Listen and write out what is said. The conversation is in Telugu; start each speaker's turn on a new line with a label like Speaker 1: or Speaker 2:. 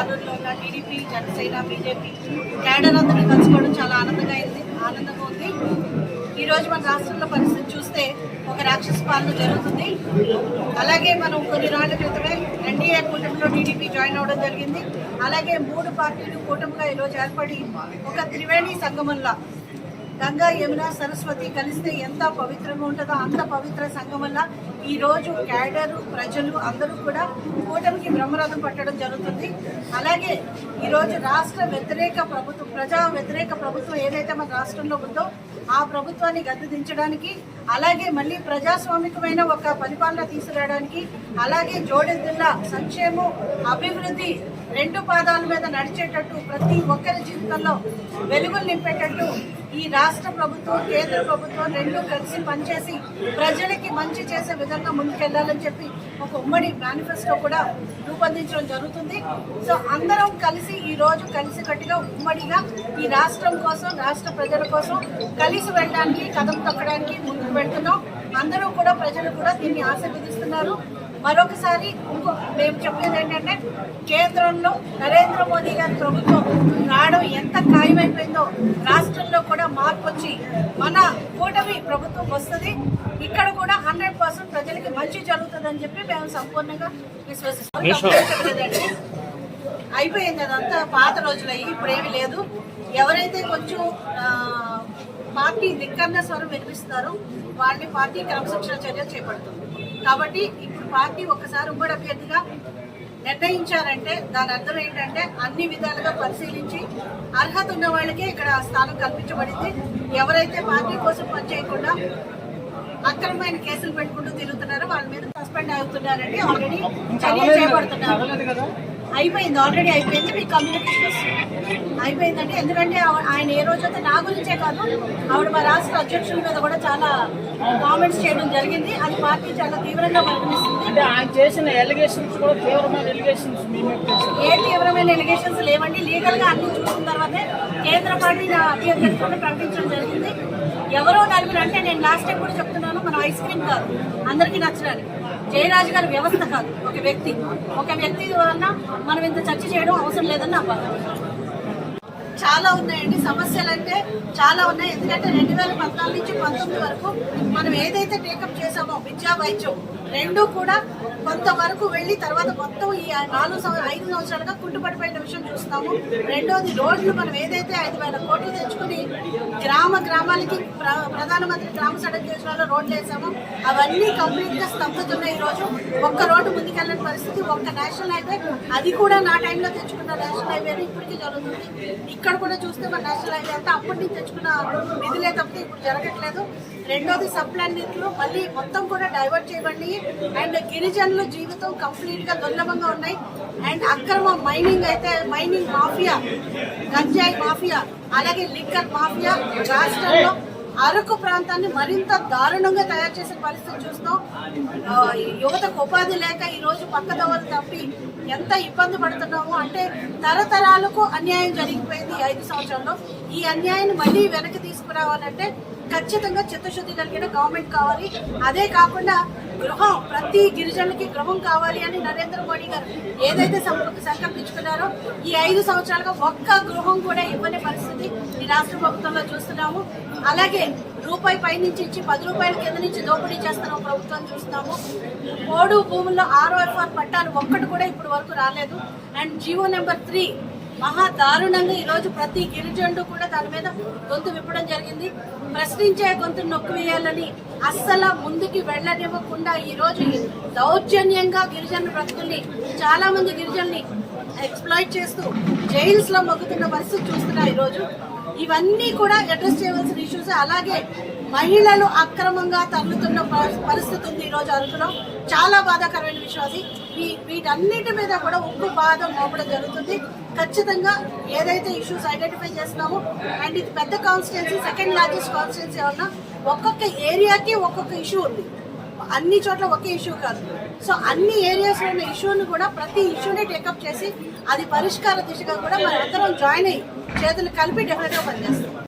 Speaker 1: ఇక్కడ ఉన్న టీడీపీ జనసేన బీజేపీ క్యాడర్ అందరూ కలుసుకోవడం చాలా ఆనందంగా అయింది ఆనందంగా ఉంది. ఈరోజు మన రాష్ట్రంలో పరిస్థితి చూస్తే ఒక రాక్షస పాలన జరుగుతుంది. అలాగే మనం కొన్ని రోజుల క్రితమే ఎన్డీఏ కూటమిలో టీడీపీ జాయిన్ అవ్వడం జరిగింది. అలాగే మూడు పార్టీలు కూటమిగా ఈరోజు ఏర్పడి ఒక త్రివేణి సంగమంలో గంగా యమున సరస్వతి కలిస్తే ఎంత పవిత్రంగా ఉంటుందో అంత పవిత్ర సంఘం వల్ల ఈ రోజు ప్రజలు అందరూ కూడా కూటమికి బ్రహ్మరథం పట్టడం జరుగుతుంది. అలాగే ఈరోజు రాష్ట్ర వ్యతిరేక ప్రభుత్వం ప్రజా వ్యతిరేక ప్రభుత్వం ఏదైతే మన రాష్ట్రంలో ఉందో ఆ ప్రభుత్వాన్ని గద్దెదించడానికి అలాగే మళ్ళీ ప్రజాస్వామికమైన ఒక పరిపాలన తీసుకురావడానికి అలాగే జోడెద్దుల సంక్షేమం అభివృద్ధి రెండు పాదాల మీద నడిచేటట్టు ప్రతి ఒక్కరి జీవితంలో వెలుగులు నింపేటట్టు ఈ రాష్ట్ర ప్రభుత్వం కేంద్ర ప్రభుత్వం రెండు కలిసి పనిచేసి ప్రజలకి మంచి చేసే విధంగా ముందుకెళ్ళాలని చెప్పి ఒక ఉమ్మడి మేనిఫెస్టో కూడా రూపొందించడం జరుగుతుంది. సో అందరం కలిసి ఈ రోజు కలిసి కట్టిగా ఉమ్మడిగా ఈ రాష్ట్రం కోసం రాష్ట్ర ప్రజల కోసం కలిసి వెళ్ళడానికి కదం తొక్కడానికి ముందుకు వెళ్తున్నాం. అందరూ కూడా ప్రజలు కూడా దీన్ని ఆశీర్వదిస్తున్నారు. మరొకసారి ఇంకో మేము చెప్పేది ఏంటంటే కేంద్రంలో నరేంద్ర మోదీ గారి ప్రభుత్వం రావడం ఎంత ఖాయమైపోయిందో రాష్ట్రంలో కూడా మార్పు వచ్చి మన కూటమి ప్రభుత్వం వస్తుంది. ఇక్కడ కూడా హండ్రెడ్ పర్సెంట్ ప్రజలకి మంచి జరుగుతుందని చెప్పి మేము సంపూర్ణంగా విశ్వసిస్తాం అయిపోయింది అదంతా పాత రోజులయ్యి ఇప్పుడు ఏమీ లేదు. ఎవరైతే కొంచెం పార్టీ ధిక్కరణ స్వరం వినిపిస్తున్నారో వాళ్ళని పార్టీ క్రమశిక్షణ చర్యలు చేపడుతుంది. కాబట్టి ఇప్పుడు పార్టీ ఒక్కసారి ఉమ్మడి అభ్యర్థిగా నిర్ణయించారంటే దాని అర్థం ఏంటంటే అన్ని విధాలుగా పరిశీలించి అర్హత ఉన్న వాళ్ళకే ఇక్కడ స్థానం కల్పించబడింది. ఎవరైతే పార్టీ కోసం పనిచేయకుండా అక్రమమైన కేసులు పెట్టుకుంటూ తిరుగుతున్నారో వాళ్ళ మీద సస్పెండ్ అవుతున్నారండి ఆల్రెడీ చర్యలు చేపడుతున్నారు అయిపోయింది ఆల్రెడీ అయిపోయింది. మీ కమ్యూనికేషన్ వస్తుంది. అయిపోయిందండి. ఎందుకంటే ఆవ- ఆయన ఏ రోజైతే నా గురించే కాదు ఆవిడ మా రాష్ట్ర అధ్యక్షుల మీద కూడా చాలా కామెంట్స్ చేయడం జరిగింది. అది పార్టీ చాలా తీవ్రంగా పరిగణిస్తుంది
Speaker 2: ఆయన చేసిన ఎలిగేషన్స్ కూడా తీవ్రమైన ఎలిగేషన్స్.
Speaker 1: ఏ తీవ్రమైన ఎలిగేషన్స్ లేవండి. లీగల్గా అన్ని చూసిన తర్వాతే కేంద్ర పార్టీ అభ్యర్థిని ప్రకటించడం జరిగింది. ఎవరో నలుగురు అంటే నేను లాస్ట్ టైం కూడా చెప్తున్నాను మనం ఐస్ క్రీమ్ కాదు. అందరికీ నచ్చడానికి జయరాజు గారి వ్యవస్థ కాదు ఒక వ్యక్తి. ఒక వ్యక్తి వలన మనం ఇంత చర్చ చేయడం అవసరం లేదని నా బాధ. చాలా ఉన్నాయండి. సమస్యలు అంటే చాలా ఉన్నాయి. ఎందుకంటే రెండు వేల పద్నాలుగు నుంచి పంతొమ్మిది వరకు మనం ఏదైతే టేకప్ చేసామో విద్యా వైద్యం రెండు కూడా కొంతవరకు వెళ్ళి తర్వాత మొత్తం ఈ నాలుగు సంవ- ఐదు సంవత్సరాలుగా కుంటుపడిపోయిన విషయం చూస్తాము. రెండోది రోడ్లు మనం ఏదైతే ఐదు వేల కోట్లు తెచ్చుకుని గ్రామ గ్రామాలకి ప్ర- ప్రధానమంత్రి గ్రామ సడక్ యోజనలో రోడ్లు వేసాము. అవన్నీ కంప్లీట్గా స్తంభతున్నాయి ఈరోజు. ఒక్క రోడ్డు ముందుకెళ్ళని పరిస్థితి ఒక్క నేషనల్ హైవే అది కూడా నా టైంలో తెచ్చుకున్న నేషనల్ హైవే ఇప్పటికీ జరుగుతుంది. ఇక్కడ కూడా చూస్తే మన నేషనల్ హైవే అంతా అప్పటి నుంచి తెచ్చుకున్న నిధులే తప్పితే ఇప్పుడు జరగట్లేదు. రెండోది సప్లై నిధులు మళ్ళీ మొత్తం కూడా డైవర్ట్ చేయబడి అండ్ గిరిజనుల జీవితం కంప్లీట్గా దుర్లభంగా ఉన్నాయి. అండ్ అక్రమ మైనింగ్ అయితే మైనింగ్ మాఫియా గంజాయి మాఫియా అలాగే లిక్కర్ మాఫియా రాష్ట్రంలో అరకు ప్రాంతాన్ని మరింత దారుణంగా తయారు చేసే పరిస్థితి చూస్తాం యువతకు ఉపాధి లేక ఈ రోజు పక్కదోవలు తప్పి ఎంత ఇబ్బంది పడుతున్నామో అంటే తరతరాలకు అన్యాయం జరిగిపోయింది ఐదు సంవత్సరంలో. ఈ అన్యాయాన్ని మళ్ళీ వెనక్కి తీసుకురావాలంటే ఖచ్చితంగా చిత్తశుద్ధి కలిగిన గవర్నమెంట్ కావాలి. అదే కాకుండా గృహం ప్రతి గిరిజనులకి గృహం కావాలి అని నరేంద్ర మోడీ గారు ఏదైతే సంకల్పించుకున్నారో ఈ ఐదు సంవత్సరాలుగా ఒక్క గృహం కూడా ఇవ్వని పరిస్థితి ఈ రాష్ట్ర ప్రభుత్వంలో చూస్తున్నాము. అలాగే రూపాయి పై నుంచి ఇచ్చి పది రూపాయల కింద నుంచి దోపిడీ చేస్తున్న ప్రభుత్వం చూస్తున్నాము. పోడు భూముల్లో ఆర్ఓఎఫ్ఆర్ పట్టాలు ఒక్కటి కూడా ఇప్పుడు వరకు రాలేదు. అండ్ జియో నెంబర్ త్రీ మహా దారుణంగా ఈరోజు ప్రతి గిరిజనుడు కూడా దాని మీద గొంతు విప్పడం జరిగింది. ప్రశ్నించే గొంతు నొక్కు వేయాలని అస్సలు ముందుకి వెళ్ళనివ్వకుండా ఈ రోజు దౌర్జన్యంగా గిరిజనులు బ్రతుకుల్ని చాలా మంది గిరిజనుల్ని ఎక్స్ప్లాయిట్ చేస్తూ జైల్స్లో మొగ్గుతున్న పరిస్థితి చూస్తున్నా ఈరోజు ఇవన్నీ కూడా అడ్రస్ చేయవలసిన ఇష్యూస్ అలాగే మహిళలు అక్రమంగా తరలుతున్న పరిస్థితి ఉంది ఈరోజు అరకులో చాలా బాధాకరమైన విషయం అది. వీటన్నిటి మీద కూడా ఉక్కు బాధ మోపడం జరుగుతుంది. ఖచ్చితంగా ఏదైతే ఇష్యూస్ ఐడెంటిఫై చేస్తున్నామో అండ్ ఇది పెద్ద కాన్స్టిట్యున్సీ సెకండ్ లార్జెస్ట్ కాన్స్టిట్యున్సీ వల్ల ఒక్కొక్క ఏరియాకి ఒక్కొక్క ఇష్యూ ఉంది. అన్ని చోట్ల ఒకే ఇష్యూ కాదు. సో అన్ని ఏరియాస్ ఉన్న ఇష్యూని కూడా ప్రతి ఇష్యూని టేకప్ చేసి అది పరిష్కార దిశగా కూడా మనందరం జాయిన్ అయ్యి చేతులు కలిపి డెఫినెట్గా పనిచేస్తాం.